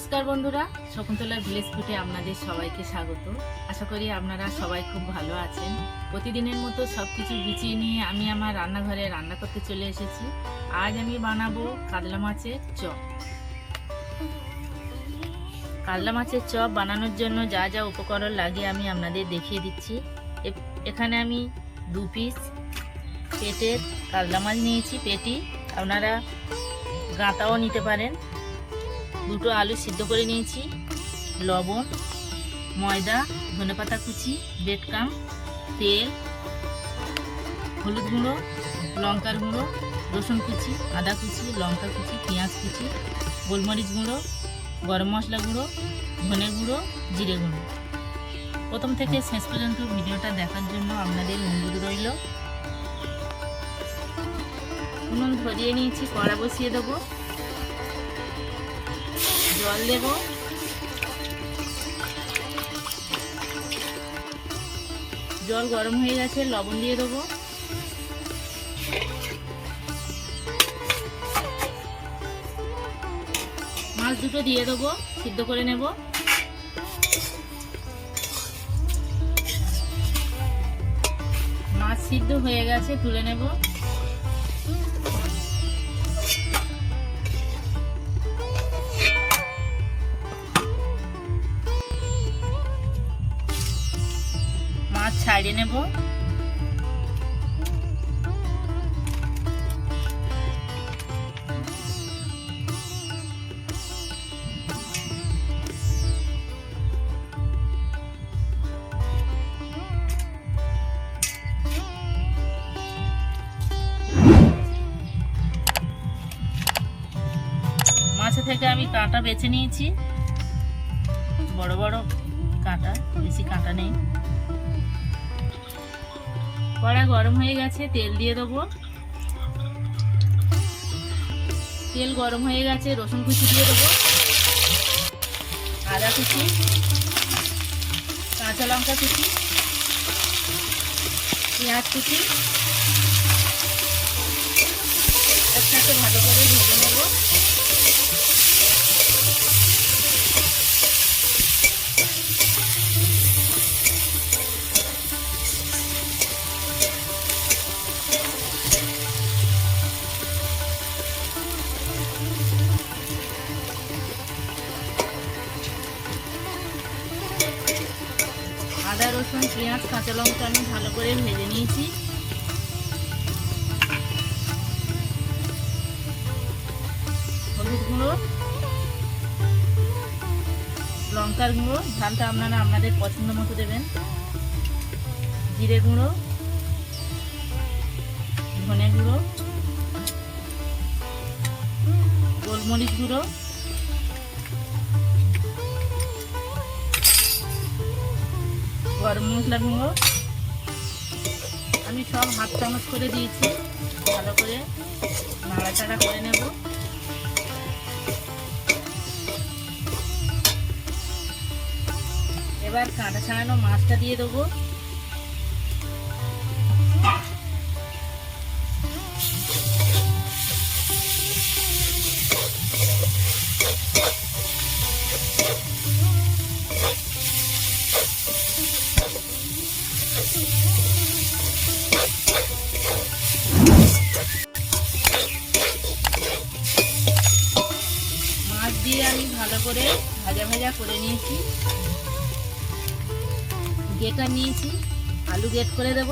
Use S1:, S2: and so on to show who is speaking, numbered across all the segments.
S1: নমস্কার বন্ধুরা শকুন্তলা ভিলেজ ফুটে আপনাদের সবাইকে স্বাগত। আশা করি আপনারা সবাই খুব ভালো আছেন। প্রতিদিনের মতো সব কিছু গুছিয়ে নিয়ে আমি আমার রান্নাঘরে রান্না করতে চলে এসেছি। আজ আমি বানাবো কাতলা মাছের চপ। কাতলা মাছের চপ বানানোর জন্য যা যা উপকরণ লাগে আমি আপনাদের দেখিয়ে দিচ্ছি। এখানে আমি দু পিস পেটের কাতলা মাছ নিয়েছি। পেটি আপনারা গাঁতাও নিতে পারেন। দুটো আলু সিদ্ধ করে নিয়েছি। লবণ, ময়দা, ধনেপাতা কুচি, বেটকাম, তেল, হলুদ গুঁড়ো, লঙ্কার গুঁড়ো, রসুন কুচি, আদা কুচি, লঙ্কা কুচি, পেঁয়াজ কুচি, গোলমরিচ গুঁড়ো, গরম মশলা গুঁড়ো, ধনে গুঁড়ো, জিরে গুঁড়ো। প্রথম থেকে শেষ পর্যন্ত ভিডিওটা দেখার জন্য আপনাদের অনুরোধ রইল। উনুন ধরিয়ে নিয়েছি, কড়া বসিয়ে দেবো। জল দেব। জল গরম হয়ে গেছে, লবণ দিয়ে দেবো। মাছ দুটো দিয়ে দেবো, সিদ্ধ করে নেব। মাছ সিদ্ধ হয়ে গেছে, তুলে নেব। ছাড়িয়ে নেব। মাছ থেকে আমি কাঁটা বেছে নিয়েছি। বড় বড় কাঁটা বেশি কাঁটা নেই। কড়া গরম হয়ে গেছে, তেল দিয়ে দেবো। তেল গরম হয়ে গেছে, রসুন কুচি দিয়ে দেবো। আদা কুচি, কাঁচা লঙ্কা কুচি, পেঁয়াজ কুচি। একসাথে ভালো করে ভেজে নেব। গুঁড়ো, লঙ্কার গুঁড়ো, ঝালটা আপনারা আপনাদের পছন্দ মতো দেবেন। জিরে গুঁড়ো, ধনে গুঁড়ো, গোলমরিচ গুঁড়ো, গরম মশলা গুঁড়ো। আমি সব হাত চামচ করে দিয়েছি। ভালো করে নাড়াচাড়া করে নেব। এবার কাঁটা ছাড়ানো মাছটা দিয়ে দেবো। গেটা নিয়েছি, আলু গেট করে দেব।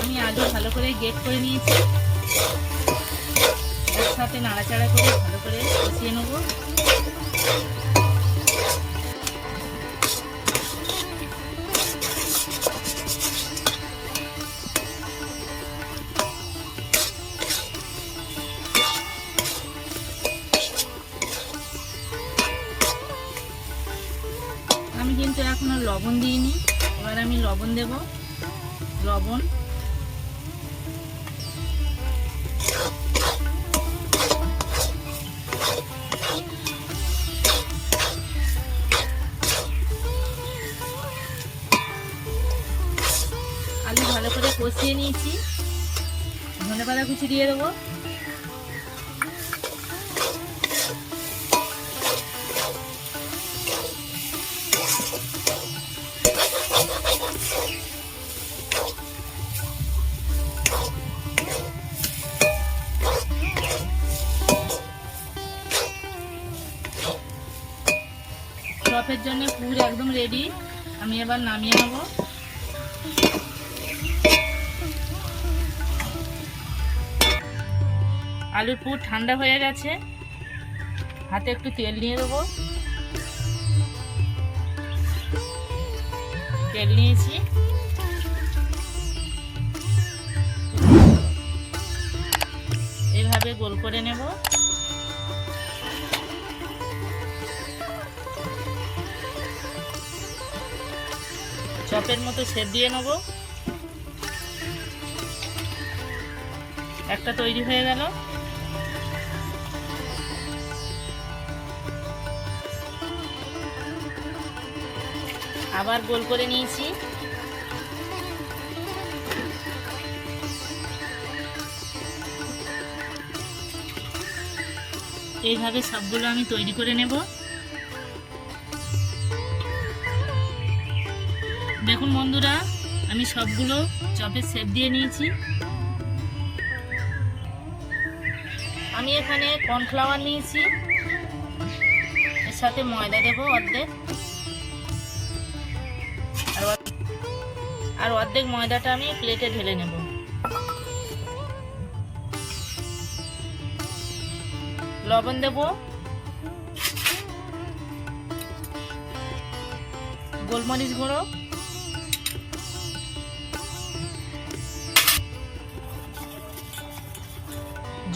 S1: আমি আলু ভালো করে গেট করে নিয়েছি। সাথে নাড়াচাড়া করে ভালো করে কষিয়ে নেব। লবণ দিইনি এবার আমি লবণ দেব। লবণ। আলু ভালো করে কষিয়ে নিয়েছি। ধনে পাতা কুচি দিয়ে দেবো। এবার নামিয়ে নেব। আলুর পুর ঠান্ডা হয়ে গেছে। হাতে একটু তেল নিয়ে দেবো তেল নিয়েছি। এইভাবে গোল করে নেব। চপের মতো সেপ দিয়ে নেব। একটা তৈরি হয়ে গেল। আবার গোল করে নিয়েছি। এইভাবে সবগুলো আমি তৈরি করে নেব। দেখুন বন্ধুরা, আমি সবগুলো চপের সেপ দিয়ে নিয়েছি। আমি এখানে কর্নফ্লাওয়ার নিয়েছি। এর সাথে ময়দা দেবো অর্ধেক। আর অর্ধেক- আর অর্ধেক ময়দাটা আমি প্লেটে ঢেলে নেব। লবণ দেবো। গোলমরিচ গুঁড়ো।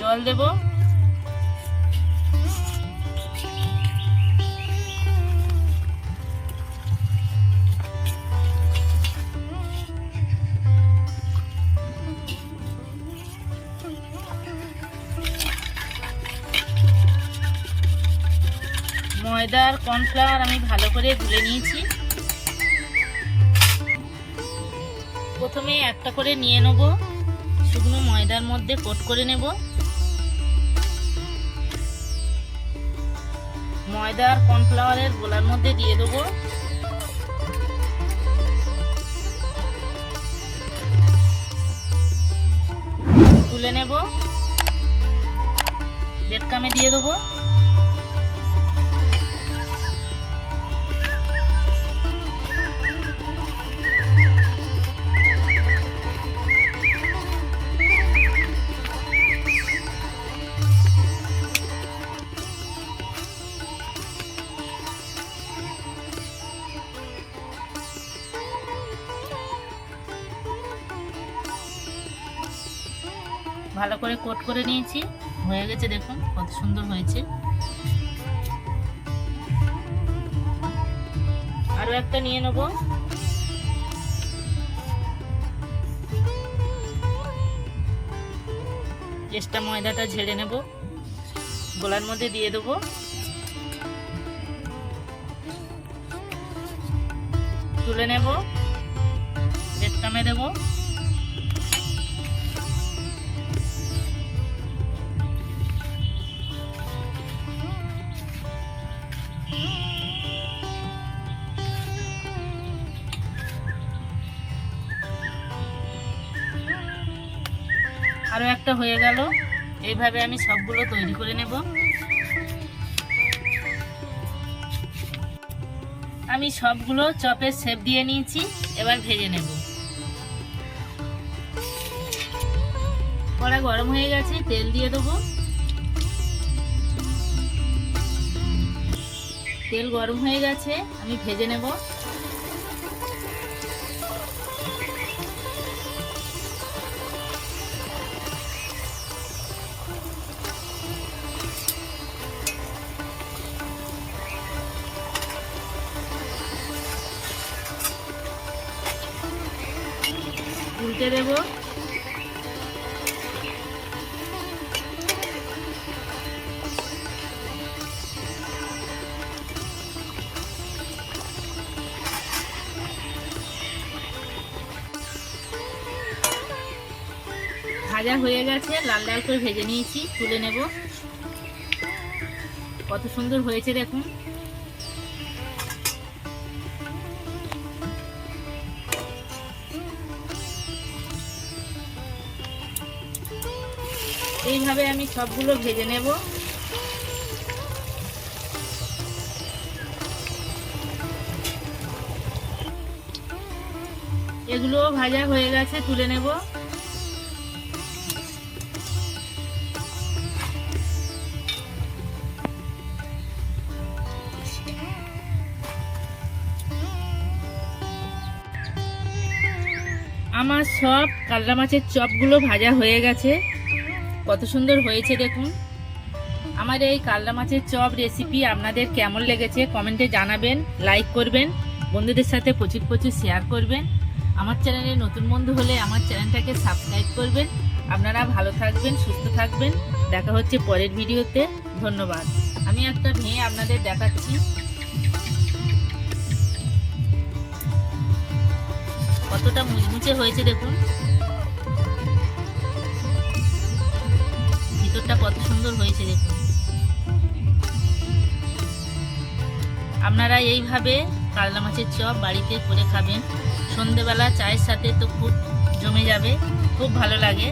S1: জল দেব। ময়দা আর কর্নফ্লাওয়ার আমি ভালো করে গুলে নিয়েছি। প্রথমে একটা করে নিয়ে নেব। শুকনো ময়দার মধ্যে কোট করে নেব। ময়দা আর কর্নফ্লাওয়ারের গোলার মধ্যে দিয়ে দেবো। তুলে নেব। বেটকামে দিয়ে দেবো। ভালো করে কোট করে নিয়েছি। হয়ে গেছে দেখুন, কত সুন্দর হয়েছে। আরও একটা নিয়ে নেব। চেষ্টা ময়দাটা ঝেড়ে নেব। গোলার মধ্যে দিয়ে দেবো। তুলে নেব। বেটকামে দেবো। আরও একটা হয়ে গেল। এইভাবে আমি সবগুলো তৈরি করে নেব। আমি সবগুলো চপের শেপ দিয়ে নিয়েছি, এবার ভেজে নেব। কড়া গরম হয়ে গেছে, তেল দিয়ে দেবো। তেল গরম হয়ে গেছে, আমি ভেজে নেব। উল্টে দেব। ভাজা হয়ে গেছে, লাল লাল করে ভেজে নিয়েছি, তুলে নেব। কত সুন্দর হয়েছে দেখুন। এইভাবে আমি সবগুলো ভেজে নেব। এগুলোও ভাজা হয়ে গেছে, তুলে নেব। আমার সব কালরা মাছের চপগুলো ভাজা হয়ে গেছে। কত সুন্দর হয়েছে দেখুন। আমার এই কালরা মাছের চপ রেসিপি আপনাদের কেমন লেগেছে কমেন্টে জানাবেন লাইক করবেন, বন্ধুদের সাথে প্রচুর প্রচুর শেয়ার করবেন। আমার চ্যানেলে নতুন বন্ধু হলে আমার চ্যানেলটাকে সাবস্ক্রাইব করবেন। আপনারা ভালো থাকবেন, সুস্থ থাকবেন। দেখা হচ্ছে পরের ভিডিওতে। ধন্যবাদ। আমি একটা ভেঙে আপনাদের দেখাচ্ছি। কতটা মুচমুচে হয়েছে দেখুন। ভিতরটা কত সুন্দর হয়েছে দেখুন। আপনারা এইভাবে কালনা মাছের চপ বাড়িতে করে খাবেন। সন্ধেবেলা চায়ের সাথে তো খুব জমে যাবে, খুব ভালো লাগে।